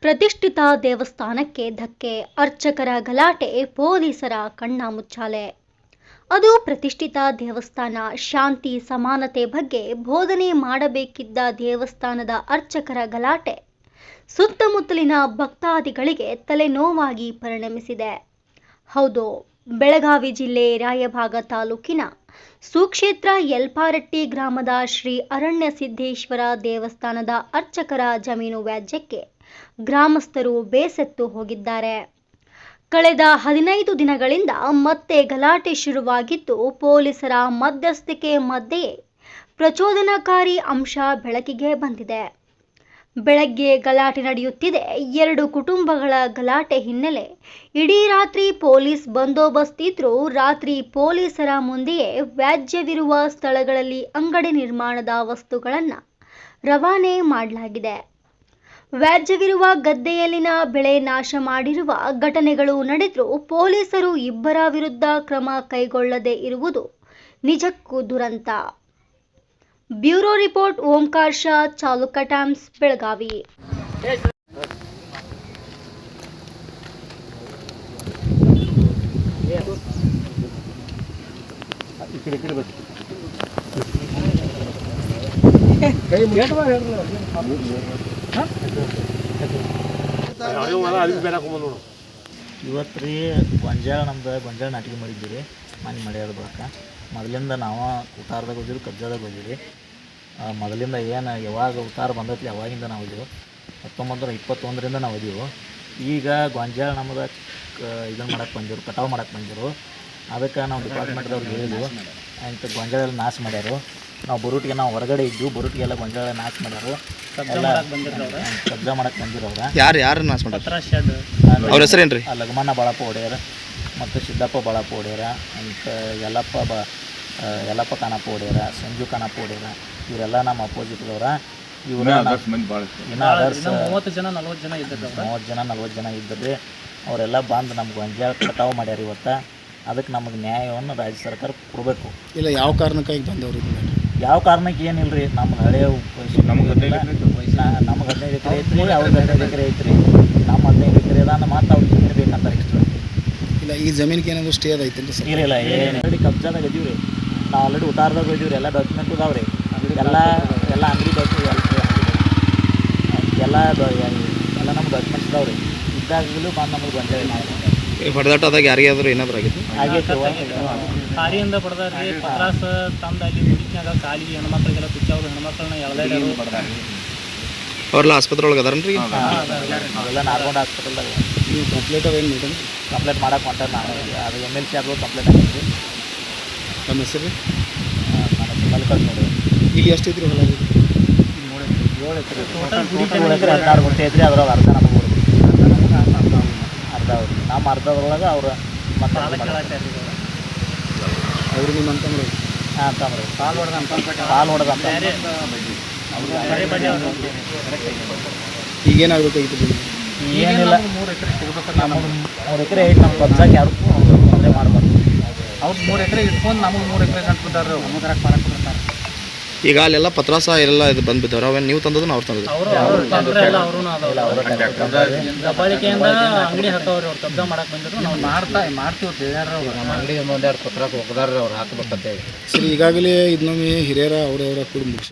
ಪ್ರತಿಷ್ಠಿತ ದೇವಸ್ಥಾನಕ್ಕೆ ಧಕ್ಕೆ ಅರ್ಚಕರ ಗಲಾಟೆ ಪೊಲೀಸರ ಕಣ್ಣ ಮುಚ್ಚಾಲೆ. ಅದು ಪ್ರತಿಷ್ಠಿತ ದೇವಸ್ಥಾನ. ಶಾಂತಿ, ಸಮಾನತೆ ಬಗ್ಗೆ ಬೋಧನೆ ಮಾಡಬೇಕಿದ್ದ ದೇವಸ್ಥಾನದ ಅರ್ಚಕರ ಗಲಾಟೆ ಸುತ್ತಮುತ್ತಲಿನ ಭಕ್ತಾದಿಗಳಿಗೆ ತಲೆನೋವಾಗಿ ಪರಿಣಮಿಸಿದೆ. ಹೌದು ಬೆಳಗಾವಿ ಜಿಲ್ಲೆ ರಾಯಭಾಗ ತಾಲೂಕಿನ ಸುಕ್ಷೇತ್ರ ಯಲ್ಪಾರಟ್ಟಿ ಗ್ರಾಮದ ಶ್ರೀ ಅರಣ್ಯ ಸಿದ್ದೇಶ್ವರ ದೇವಸ್ಥಾನದ ಅರ್ಚಕರ ಜಮೀನು ವ್ಯಾಜ್ಯಕ್ಕೆ ಗ್ರಾಮಸ್ಥರು ಬೇಸತ್ತು ಹೋಗಿದ್ದಾರೆ. ಕಳೆದ ಹದಿನೈದು ದಿನಗಳಿಂದ ಮತ್ತೆ ಗಲಾಟೆ ಶುರುವಾಗಿದ್ದು, ಪೊಲೀಸರ ಮಧ್ಯಸ್ಥಿಕೆ ಮಧ್ಯೆಯೇ ಪ್ರಚೋದನಕಾರಿ ಅಂಶ ಬೆಳಕಿಗೆ ಬಂದಿದೆ. ಬೆಳಗ್ಗೆ ಗಲಾಟೆ ನಡೆಯುತ್ತಿದೆ. ಎರಡು ಕುಟುಂಬಗಳ ಗಲಾಟೆ ಹಿನ್ನೆಲೆ. ಇಡೀ ರಾತ್ರಿ ಪೊಲೀಸ್ ಬಂದೋಬಸ್ತ್ ಇದ್ರೂ ರಾತ್ರಿ ಪೊಲೀಸರ ಮುಂದೆಯೇ ವ್ಯಾಜ್ಯವಿರುವ ಸ್ಥಳಗಳಲ್ಲಿ ಅಂಗಡಿ ನಿರ್ಮಾಣದ ವಸ್ತುಗಳನ್ನು ರವಾನೆ ಮಾಡಲಾಗಿದೆ. ವ್ಯಾಜ್ಯವಿರುವ ಗದ್ದೆಯಲ್ಲಿನ ಬೆಳೆ ನಾಶ ಮಾಡಿರುವ ಘಟನೆಗಳು ನಡೆದರೂ ಪೊಲೀಸರು ಇಬ್ಬರ ವಿರುದ್ಧ ಕ್ರಮ ಕೈಗೊಳ್ಳದೇ ಇರುವುದು ನಿಜಕ್ಕೂ ದುರಂತ. Bureau report Omkar Shah ಚಾಲುಕ times Belagavi ಇವತ್ತು ರೀ ಗೊಂಜಾಳ ನಮ್ದು, ಗೊಂಜಾಳ ನಾಟಿಗೆ ಮಾಡಿದ್ದೀವಿ ಮನೆ ಮಾಡ್ಯಾರ ಬಳಿಕ ಮೊದಲಿಂದ ನಾವು ಉತ್ತಾರದಾಗ ಹೋದಿರಿ ಕಜ್ಜಾದಾಗ ಹೋದಿರಿ ಮೊದಲಿಂದ ಏನು ಯಾವಾಗ ಉತ್ತಾರ ಬಂದೈತಿ ಅವಾಗಿಂದ ನಾವು ಇದೀವಿ. ಹತ್ತೊಂಬತ್ತು ಇಪ್ಪತ್ತೊಂದರಿಂದ ನಾವು ಇದೀವಿ. ಈಗ ಗೊಂಜಾಳ ನಮ್ದು ಇದನ್ನು ಮಾಡಕ್ಕೆ ಬಂದಿರು, ಕಟಾವು ಮಾಡಕ್ಕೆ ಬಂದಿರು. ಅದಕ್ಕೆ ನಾವು ಡಿಪಾರ್ಟ್ಮೆಂಟ್ದವ್ರಿಗೆ ಹೇಳಿದ್ವು. ಅಂತ ಗೊಂಜಾಳೆಲ್ಲ ನಾಶ ಮಾಡ್ಯಾರು. ನಾವು ಬರುಟಿಗೆ ನಾವು ಹೊರಗಡೆ ಇದ್ದು ಬರುಟಿಗೆಲ್ಲ ಗೊಂಜಾಳ ನಾಶ ಮಾಡ್ಯಾರು. ಕಬ್ಜ ಮಾಡಕ್ ಮಾಡಕ್ಕೆ ಬಂದಿರೋರ. ಯಾರು ಯಾರು ನಾಶ ಮಾಡ್ತಾರೆ ಅವ್ರ ಅವ್ರ ಹೆಸರೇನು ರೀ ಲಗಮಣ್ಣ ಬಾಳಪ್ಪ ಒಡೆಯರ ಮತ್ತು ಸಿದ್ದಪ್ಪ ಬಾಳಪ್ಪ ಒಡೆಯರ ಅಂತ ಯಲ್ಲಪ್ಪ ಬ ಯಲ್ಲಪ್ಪ ಕಾಣಪ್ಪ ಒಡೆಯರ ಸಂಜು ಕಾಣಪ್ಪ ಒಡೆಯರ ಇವರೆಲ್ಲ ನಮ್ಮ ಅಪೋಸಿಟ್ದವ್ರ ಇವ್ರ ಇನ್ನು ಅದರ್ಸ್ ಮೂವತ್ತು ಜನ ನಲ್ವತ್ತು ಜನ ಇದ್ದರು ಮೂವತ್ತು ಜನ ನಲ್ವತ್ತು ಜನ ಇದ್ದರು ಅವರೆಲ್ಲ ಬಂದು ನಮ್ಗೆ ಗೊಂಜಾಳ ಕಟಾವು ಮಾಡ್ಯಾರ ಇವತ್ತು. ಅದಕ್ಕೆ ನಮಗೆ ನ್ಯಾಯವನ್ನು ರಾಜ್ಯ ಸರ್ಕಾರ ಕೊಡಬೇಕು. ಇಲ್ಲ ಯಾವ ಕಾರಣಕ್ಕಾಗಿ ಬಂದವರು ಯಾವ ಕಾರಣಕ್ಕೆ ಏನಿಲ್ಲ ರೀ ನಮ್ಮ ಹಳೆಯ ನಮ್ಗೆ ನಮ್ಗೆ ಹದಿನೈದು ಎಕರೆ ಐತ್ರಿ ಅವ್ರಿಗೆ ಹದಿನೈದು ಎಕರೆ ಐತ್ರಿ. ನಮ್ಮ ಹದಿನೈದು ಎಕರೆ ಅದನ್ನು ಮಾತ್ರ ಅವ್ರಿಗೆ ಜಮೀನು ಬೇಕಂತಾರೆ ಎಕ್ಸ್ಟ್ರಾ ಇಲ್ಲ ಈ ಜಮೀನಿಗೆ ಏನಾದರೂ ಸ್ಟೇ ಅದ ಐತೇನ್ರಿ ಸರ್? ಇಲ್ಲ ಏನು ಆಲ್ರೆಡಿ ಕಬ್ಜಾದಾಗ ಇದೀವಿ ರೀ ನಾವು ಆಲ್ರೆಡಿ ಉತ್ತಾರದಾಗ ಹೋಗಿವ್ರಿ ಎಲ್ಲ ಡಾಕ್ಯುಮೆಂಟ್ ಇದಾವೆ ರೀ ಎಲ್ಲ ಎಲ್ಲ ಅಂಗಡಿ ಡಾಕ್ಯುಮೆಂಟ್ ಎಲ್ಲ ಎಲ್ಲ ನಮ್ಮ ಡಾಕ್ಯುಮೆಂಟ್ಸ್ ಇದಾವೆ ರೀ ಇದ್ದಾಗಲೂ ಬಂದು ನಮಗೆ ಬಂದೇವೆ ಮಾಡಿ ಹೊಡೆದಾಟದಾಗ ಯಾರಿಗಾದ್ರೂ ಏನಾದ್ರು ಆಗಿತ್ತು? ಆಗೈತೆ ಕಾರಿಯಿಂದ ಬಡ್ದಾರ್ರಿ ಪತ್ರಾಸ ತಂದು ಅಲ್ಲಿ ಮುಡಿಕ್ನಾಗ ಕಾಲಿಗೆ ಹೆಣ್ಮಕ್ಳಿಗೆಲ್ಲ ಕುಚ್ಚವ್ರು. ಹೆಣ್ಮಕ್ಳನ್ನ ಎಳ್ದಾಡ್ಯಾರು ಅವ್ರೆಲ್ಲ ಆಸ್ಪತ್ರೆ ಒಳಗೆ ಅದಾರನ್ರಿ ಅವೆಲ್ಲ ನಾರ್ಮಲ್ ಹಾಸ್ಪಿಟಲ್ದಾಗ ನೀವು ಕಂಪ್ಲೇಂಟ್ ಅವೇನು ಮೇಡಮ್? ಕಂಪ್ಲೇಂಟ್ ಮಾಡಕ್ಕೆ ಹೊಂಟಾರ ನಾನು ಅದು ಎಂ ಎಲ್ ಸಿ ಆದ್ರೂ ಕಂಪ್ಲೇಂಟ್ ಆಗಿದ್ರಿ ನಮ್ಮ ಹೆಸರು? ಮಲ್ಕೊಂಡು ನೋಡಿ. ಇಲ್ಲಿ ಎಷ್ಟು ಇದ್ರಿ ಹೊಲ? ಏಳು ಎಕರೆ ಟೋಟಲ್ ಹದಿನಾರು ಗುಂಟೆ ಐತ್ರಿ ಅದ್ರೊಳಗೆ ಅರ್ಧ ನಮಗೆ ಕೊಡ್ಬೇಕು ಅವ್ರು ನಮ್ಮ ಅರ್ಧದ್ರೊಳಗೆ ಅವ್ರು ಮತ್ತೆ ಅವ್ರು ನಿಮ್ಮ ಅಂತಂದ್ರೆ ಹಾಂ ಅಂತಂದ್ರೆ ಪಾಲ್ ಹೊಡೆದ ಪಾಲ್ ಹೊಡೆದ ಅಂತ ಈಗೇನಾಗಬೇಕಾಗಿತ್ತು? ಏನಿಲ್ಲ. ಮೂರು ಎಕರೆ ಸಿಗ್ಬೇಕು ನಮಗೆ ಮೂರು ಎಕರೆ ಐತೆ ನಮ್ಮ ಕಬ್ಜಾಕ್ ಯಾರು ತೊಂದರೆ ಮಾಡ್ಬಾರ್ದು. ಅವ್ರು ಮೂರು ಎಕರೆ ಇಟ್ಕೊಂಡು ನಮಗೆ ಮೂರು ಎಕರೆ ಕಟ್ಬಿಟ್ಟಾರ ನಮಗೆ ಮಾಡಕ್ಕೆ ಬಿಡ್ತಾರೆ. ಈಗ ಅಲ್ಲೆಲ್ಲ ಪತ್ರಾಸ ಇರಲ್ಲ ಇದು ಬಂದು ಬಿದ್ದವ್ರು ಅವೇನು ನೀವು ತಂದದ್ದು. ಅವ್ರು ತಂದದ್ದು. ಅವರು ದಬ್ಬಾಳಿಕೆಯಿಂದ ಅಂಗಡಿ ಹಾಕವ್ರಿ ಕಬ್ಜಾ ಮಾಡಕ್ಕೆ ಬಂದಿದ್ರು. ನಾವು ಮಾಡ್ತಾ ಮಾಡ್ತೀವಿ ತಿಳಿಯಾರ ನಮ್ಮ ಅಂಗಡಿ ಒಂದೆರಡು ಪತ್ರ ಹೋಗದಾರ ಅವ್ರು ಸರಿ ಈಗಾಗಲೇ ಇದನ್ನೊಮ್ಮೆ ಹಿರಿಯರ ಅವರವರ ಕೂಡ ಮುಗಿಸಿ.